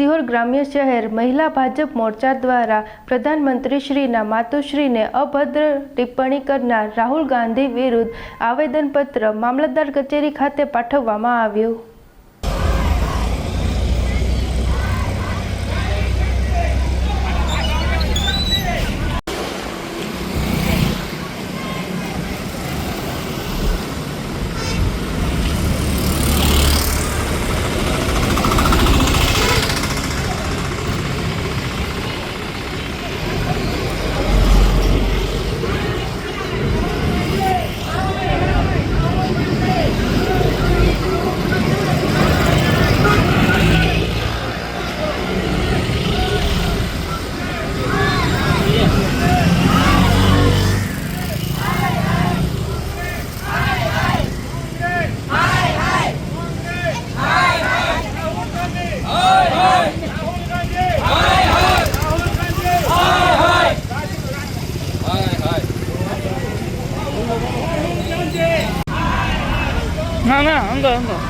સિહોર ગ્રામ્ય શહેર મહિલા ભાજપ મોરચા દ્વારા પ્રધાનમંત્રીશ્રીના માતુશ્રીને અભદ્ર ટિપ્પણી કરનાર રાહુલ ગાંધી વિરુદ્ધ આવેદનપત્ર મામલતદાર કચેરી ખાતે પાઠવવામાં આવ્યું. 안 와. 안 가, 안 가.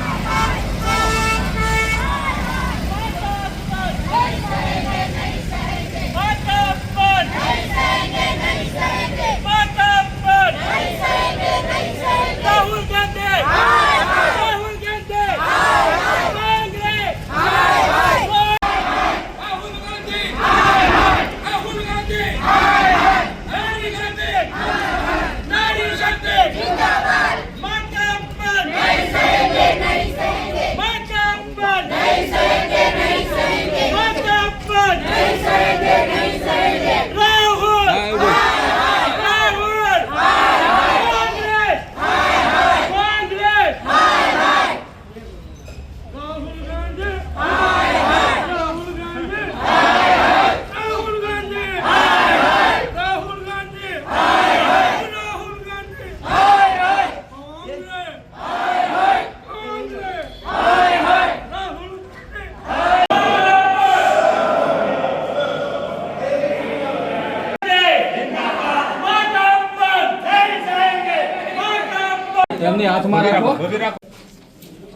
હાથમાં રાખો.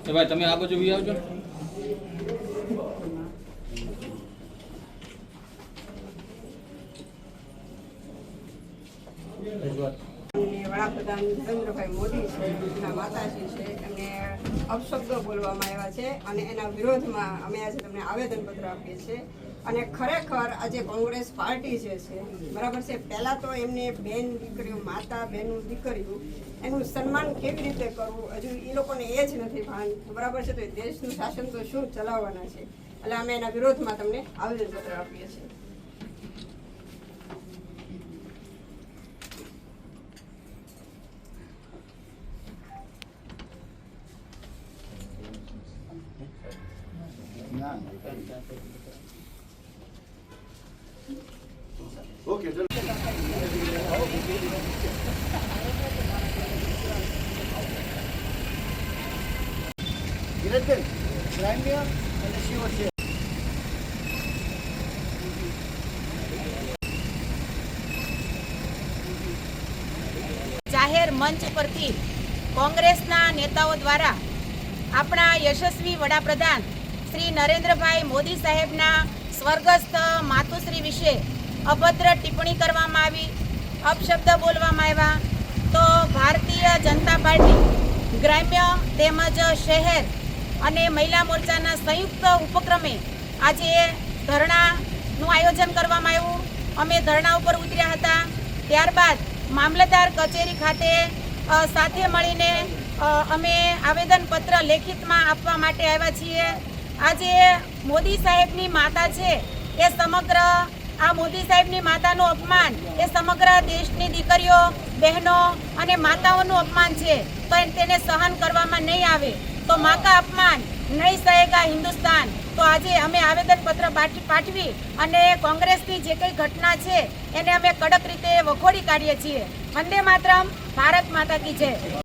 એ ભાઈ તમે આ બાજુ વી આવજો. માનનીય વડાપ્રધાન નરેન્દ્રભાઈ મોદી છે, એમના માતાજી છે, એમને અપશબ્દો બોલવામાં આવ્યા છે અને એના વિરોધમાં અમે આજે તમને આવેદનપત્ર આપીએ છીએ. અને ખરેખર આજે કોંગ્રેસ પાર્ટી જે છે, બરાબર છે, પહેલાં તો એમને બેન દીકરીઓ, માતા બહેનું, દીકરીઓ, એનું સન્માન કેવી રીતે કરવું? હજુ એ લોકોને એ જ નથી ભાન. બરાબર છે, તો દેશનું શાસન તો શું ચલાવવાના છે? એટલે અમે એના વિરોધમાં તમને આવેદનપત્ર આપીએ છીએ. જાહેર મંચ પરથી કોંગ્રેસના નેતાઓ દ્વારા આપણા યશસ્વી વડાપ્રધાન શ્રી નરેન્દ્રભાઈ મોદી સાહેબના સ્વર્ગસ્થ માતુશ્રી વિશે અભદ્ર ટિપ્પણી કરવામાં આવી, અપશબ્દ બોલવામાં આવ્યા. તો ભારતીય જનતા પાર્ટી, ગ્રામ્ય તેમજ શહેર અને મહિલા મોરચાના સંયુક્ત ઉપક્રમે આજે ધરણાનું આયોજન કરવામાં આવ્યું. અમે ધરણા ઉપર ઉતર્યા હતા. ત્યારબાદ મામલતદાર કચેરી ખાતે સાથે મળીને અમે આવેદનપત્ર લેખિતમાં આપવા માટે આવ્યા છીએ. આજે મોદી સાહેબની માતા છે એ સમગ્ર, આ મોદી સાહેબની માતાનું અપમાન એ સમગ્ર દેશની દીકરીઓ, બહેનો અને માતાઓનું અપમાન છે, તો તેને સહન કરવામાં નહીં આવે. તો માકા અપમાન નહીં સહેગા હિન્દુસ્તાન. તો આજે અમે આવેદનપત્ર પાઠ- પાઠવી અને કોંગ્રેસની જે કંઈ ઘટના છે, એને અમે કડક રીતે વખોડી કાઢીએ છીએ. વંદે માતરમ, ભારત માતા કી જય.